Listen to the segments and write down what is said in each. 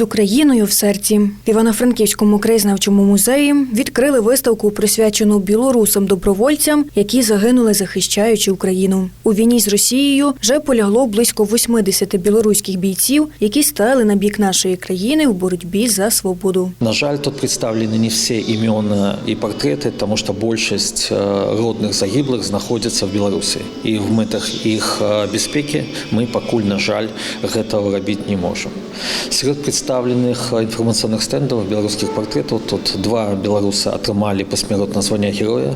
з Україною в серці в Івано-Франківському краєзнавчому музеї відкрили виставку, присвячену білорусам добровольцям, які загинули, захищаючи Україну. У війні з Росією вже полягло близько 80 білоруських бійців, які стали на бік нашої країни в боротьбі за свободу. На жаль, тут представлены не все имена и портреты, потому что большасць э, родных загиблых знаходзяцца в Беларусі. І в мэтах іх э, бяспекі мы пакуль, на жаль, гэтага рабіць не можам. Сярод прадстаўленых інфармацыйных стэндаў беларускіх партрэтаў тут два беларуса атрымалі пасмяротна звання героя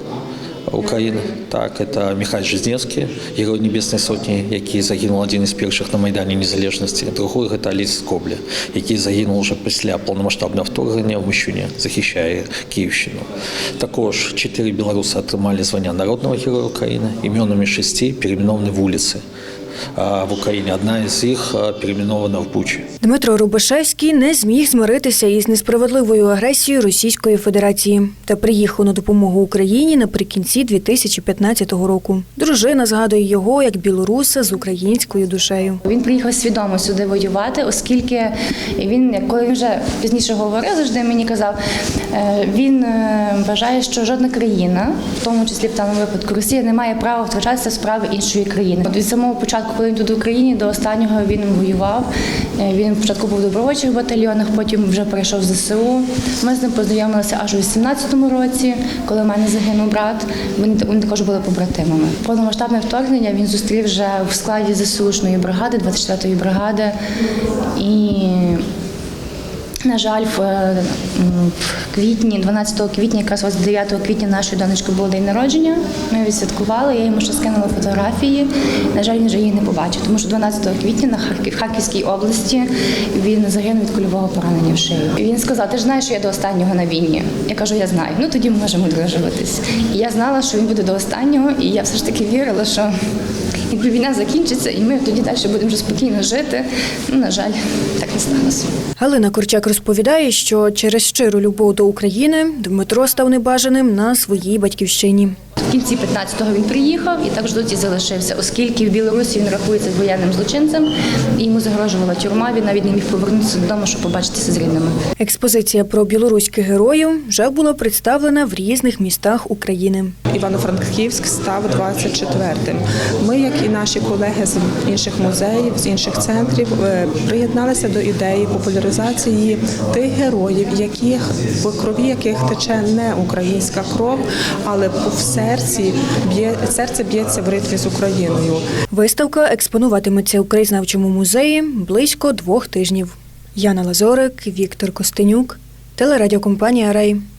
Украіны. Так, это Михайль Жизневскі, герой небеснай сотні, які загінуў адзін із першых на майдане незалежнасці. Другой гэта Аліс Скобля, які загінуў уже пасля паўнамасштабнага вторгнення в Мышчуне, захищае Київщину. Також чотири беларуса атрымалі звання народного героя України, імёнамі шасці перейменованы вуліцы а, в Україні. Одна із їх а, перейменована в Бучі. Дмитро Рубашевський не зміг змиритися із несправедливою агресією Російської Федерації та приїхав на допомогу Україні наприкінці 2015 року. Дружина згадує його як білоруса з українською душею. Він приїхав свідомо сюди воювати, оскільки він, як коли він вже пізніше говорив, завжди мені казав, е, він е, вважає, що жодна країна, в тому числі в даному випадку Росія, не має права втручатися в справи іншої країни. От від самого початку, коли він тут в Україні, до останнього він воював. Е, Він спочатку був в добровольчих батальйонах, потім вже перейшов в ЗСУ. Ми з ним познайомилися аж у 18-му році, коли в мене загинув брат. Вони також були побратимами. Повномасштабне вторгнення він зустрів вже в складі ЗСУшної бригади, 24-ї бригади. І на жаль, в, е, квітні, 12 квітня, якраз 29 квітня нашої донечки був день народження. Ми відсвяткували, я йому ще скинула фотографії. На жаль, він вже її не побачив, тому що 12 квітня на Харків, в Харківській області він загинув від кульового поранення в шию. І він сказав: Ти ж знаєш, що я до останнього на війні. Я кажу, я знаю. Ну тоді ми можемо одружуватись. І я знала, що він буде до останнього, і я все ж таки вірила, що якби війна закінчиться, і ми тоді далі будемо вже спокійно жити. Ну, на жаль, так не сталося. Галина Корчак розповідає, що через щиру любов до України Дмитро став небажаним на своїй батьківщині. В кінці 15-го він приїхав і також доті залишився, оскільки в Білорусі він рахується воєнним злочинцем, і йому загрожувала тюрма. Він навіть не міг повернутися додому, щоб побачитися з рідними. Експозиція про білоруських героїв вже була представлена в різних містах України. Івано-Франківськ став 24-тим. Ми, як і наші колеги з інших музеїв, з інших центрів, е, приєдналися до ідеї популяризації тих героїв, яких в крові яких тече не українська кров, але в серці б'є серце б'ється в ритмі з Україною. Виставка експонуватиметься у краєзнавчому музеї близько двох тижнів. Яна Лазорик, Віктор Костенюк, телерадіокомпанія Рей.